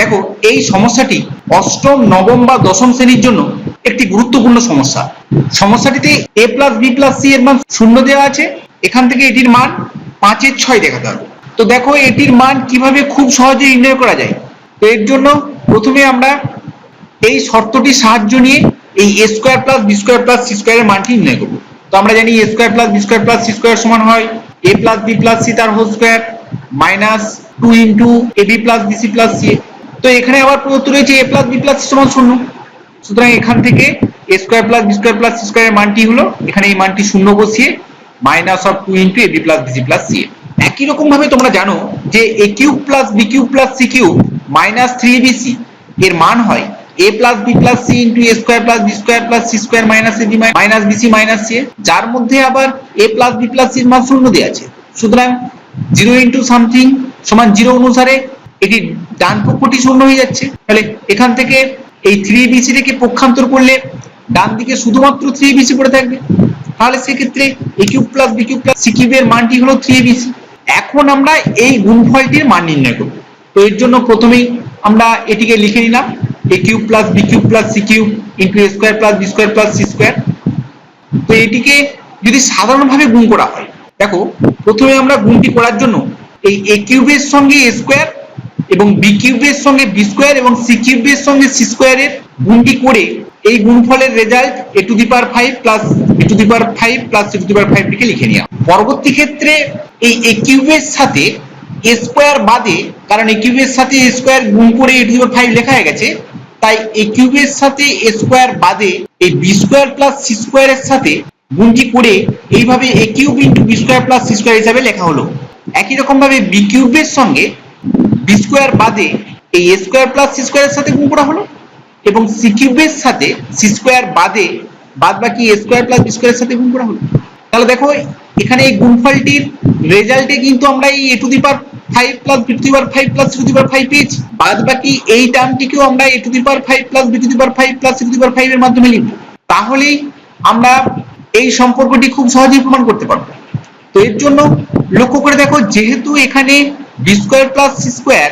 দেখো, এই সমস্যাটি অষ্টম, নবম বা দশম শ্রেণির জন্য একটি গুরুত্বপূর্ণ সমস্যা। সমস্যাটিতে A plus B plus C এর মান শূন্য দেওয়া আছে। এখান থেকে এটির মান পাঁচের ছয় দেখাতে হবে। তো দেখো, এটির মান কীভাবে খুব সহজে নির্ণয় করা যায়? তো এর জন্য প্রথমে আমরা এই শর্তটি সাহায্য নিয়ে এই A square plus B square plus C স্কোয়ারের মানটি নির্ণয় করব। তো আমরা জানি A square plus B square plus C square সমান হয়। A plus B plus C তার whole square minus two into A B plus B C plus C তো এখানে আবার প্রদত্ত রয়েছে এ প্লাস বি প্লাস সমান শূন্য। সুতরাং এখান থেকে A square plus B square plus স্কোয়ারের মানটি হলো, এখানে এই মানটি শূন্য বসিয়ে minus of two into A B plus B C plus C একই রকম ভাবে তোমরা জানো যে A cube plus B cube plus C cube minus three B C এর মান হয় A plus B plus C into A square plus B square plus C square minus A B minus B C minus C যার মধ্যে আবার এ plus B plus সির মান শূন্য দেওয়া আছে। সুতরাং জিরো ইন্টু সামথিং সমান জিরো অনুসারে এটি ডান পক্ষটি শূন্য হয়ে যাচ্ছে। তাহলে এখান থেকে এই থ্রি বিসি থেকে পক্ষান্তর করলে ডান দিকে শুধুমাত্র থ্রি বিসি পড়ে থাকবে। তাহলে সেক্ষেত্রে A cube plus B cube plus C কিউবের মানটি হলো থ্রি বিসি এখন আমরা এই গুণফলটির মান নির্ণয় করব। তো এর জন্য প্রথমেই আমরা এটিকে লিখে নিলাম। A cube plus B cube plus C cube into A square plus B square plus C square তো এটিকে যদি সাধারণভাবে গুণ করা হয়, দেখো, প্রথমে আমরা গুণটি করার জন্য এই এ কিউবের সঙ্গে এ স্কোয়ার এবং বি কিউবের সঙ্গে বি স্কোয়ার এবং সি কিউবের সঙ্গে সি স্কোয়ারের গুণটি করে এই গুণফলের result A to the power five plus B to the power five plus C to the power ফাইভটিকে লিখে নেওয়া পরবর্তী ক্ষেত্রে এই এ কিউবের সাথে এ স্কোয়ার বাদে, কারণ এ কিউবের সাথে এ স্কোয়ার গুণ করে এ টু দি পাওয়ার ফাইভ লেখা হয়ে গেছে, তাই এ কিউবের সাথে এ স্কোয়ার বাদে এই বি স্কোয়ার প্লাস সি স্কোয়ারের সাথে গুণটি করে এইভাবে A cube into B square plus C square হিসাবে লেখা হলো। একই রকম ভাবে বি কিউবের সঙ্গে বি স্কোয়ার বাদে এই এ স্কোয়ার প্লাস সি স্কোয়ারের সাথে গুণ করা হলো? এবং সি কিউবের সাথে সি স্কোয়ার বাদে বাদ বাকি এ স্কোয়ার প্লাস বি স্কোয়ারের সাথে গুণ করা হলো। তাহলে দেখো, এখানে এই গুণফলটির রেজাল্টে কিন্তু আমরা এই A to the power five plus B to the power five plus to the power five পেয়েছি। বাদ বাকি এই টার্মটিকেও আমরা A to the power five plus B to the power five plus C to the power five এর মাধ্যমে লিখব। তাহলেই আমরা এই সম্পর্কটি খুব সহজেই প্রমাণ করতে পারব। তো এর জন্য লক্ষ্য করে দেখো, যেহেতু এখানে B square plus C square,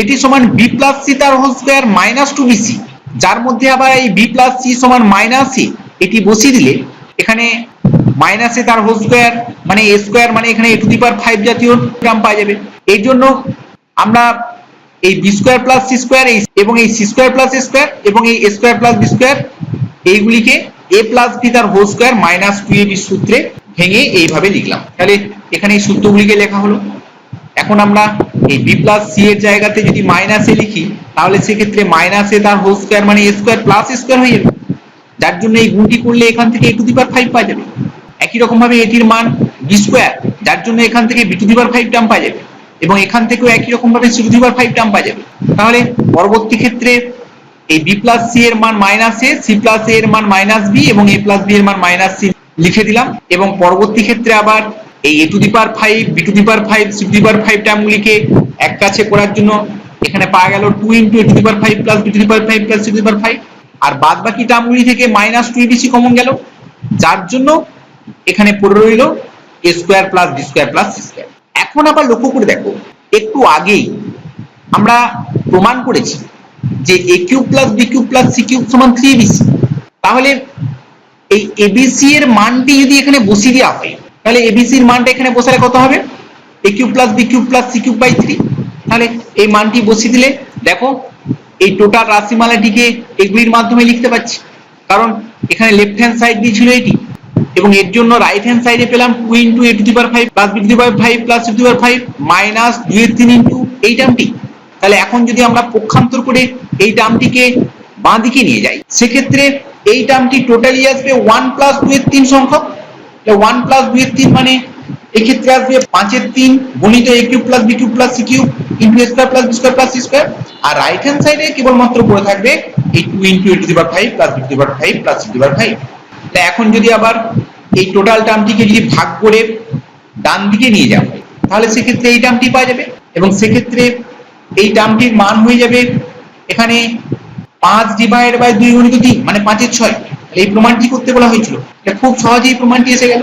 এটি সমান বি প্লাস সি তার whole square minus two BC যার মধ্যে আবার এই বি প্লাস সি সমান মাইনাস সি এটি বসিয়ে দিলে এখানে মাইনাসে তার হোল স্কোয়ার মানে এ স্কোয়ার মানে এখানে A to the power five জাতীয় টার্ম পাওয়া যাবে। এই জন্য আমরা এই B square plus C square এবং এই সি স্কোয়ার প্লাস স্কোয়ার এবং এই স্কোয়ার প্লাস বি স্কোয়ার এইগুলিকে এ প্লাস বি তার whole square minus two A B সূত্রে ভেঙে এইভাবে লিখলাম। তাহলে এখানে এই সূত্রগুলিকে লেখা হলো। এখন আমরা এই বি প্লাস সি এর জায়গাতে যদি মাইনাস এ লিখি, তাহলে সেক্ষেত্রে মাইনাস এ তার হোল স্কোয়ার মানে এ স্কোয়ার প্লাস স্কোয়ার হয়ে যাবে। যার জন্য এই গুণটি করলে এখান থেকে এ টু দি পাওয়ার ফাইভ পাওয়া যাবে। একই রকম ভাবে এটির মান বি স্কোয়ার যার জন্য এখান থেকে B to the power five term পাওয়া যাবে। এবং এখান থেকেও একই রকম ভাবে C to the power five term পাওয়া যাবে। তাহলে পরবর্তী ক্ষেত্রে এই বি প্লাস সি এর মান minus A C plus A এর মান মাইনাস বি এবং এ প্লাস বি এর মান মাইনাস সি লিখে দিলাম। এবং পরবর্তী ক্ষেত্রে আবার এই A to the power five B to the power five C to the power five টার্মগুলিকে এক কাছে করার জন্য এখানে পাওয়া গেল two into A to the power five plus B to the power five plus C to the power five আর বাদ বাকি টার্মগুলি থেকে মাইনাস টু বিসি কমন গেল। যার জন্য এখানে পড়ে রইল A square plus B square plus C square এখন আবার লক্ষ্য করে দেখো, একটু আগেই আমরা প্রমাণ করেছি যে A cube plus B cube plus C cube সমান থ্রি বিসি তাহলে এই এবিসি এর মানটি যদি এখানে বসিয়ে দেওয়া হয় তাহলে এবিসি এর মানটা এখানে বসালে কত হবে? A cube plus B cube plus C cube by three তাহলে এই মানটি বসিয়ে দিলে, দেখো, এই টোটাল রাশিমালাটিকে এগুলির মাধ্যমে লিখতে পাচ্ছি কারণ এখানে লেফট হ্যান্ড সাইড দিয়ে ছিল এটি। এবং এর জন্য রাইট হ্যান্ড সাইডে পেলাম two into A to the power five plus B to the power five plus to the power five minus দুই এর তিন ইন্টু এই টার্মটি তাহলে এখন যদি আমরা পক্ষান্তর করে এই টার্মটিকে বাঁ দিকে নিয়ে যাই, সেক্ষেত্রে এই টার্মটি টোটালি আসবে ওয়ান প্লাস দুই এর তিন সংখ্যক। ওয়ান প্লাস দুই এর তিন মানে এক্ষেত্রে আসবে পাঁচের তিন গণিত A cube plus B cube plus C cube into A square plus B square plus C square. R right hand সাইডে কেবলমাত্র পড়ে থাকবে এই two into A to the power five plus B to the five plus C to five এখন যদি আবার এই total টার্মটিকে যদি ভাগ করে ডান দিকে নিয়ে যাওয়া হয় তাহলে সেক্ষেত্রে এই টার্মটি পাওয়া যাবে এবং সেক্ষেত্রে এই টার্মটির মান হয়ে যাবে এখানে পাঁচ ডিভাইড বাই দুই গুণিত তিন মানে পাঁচের ছয়। এই প্রমাণটি করতে বলা হয়েছিল। এটা খুব সহজেই প্রমাণটি এসে গেল।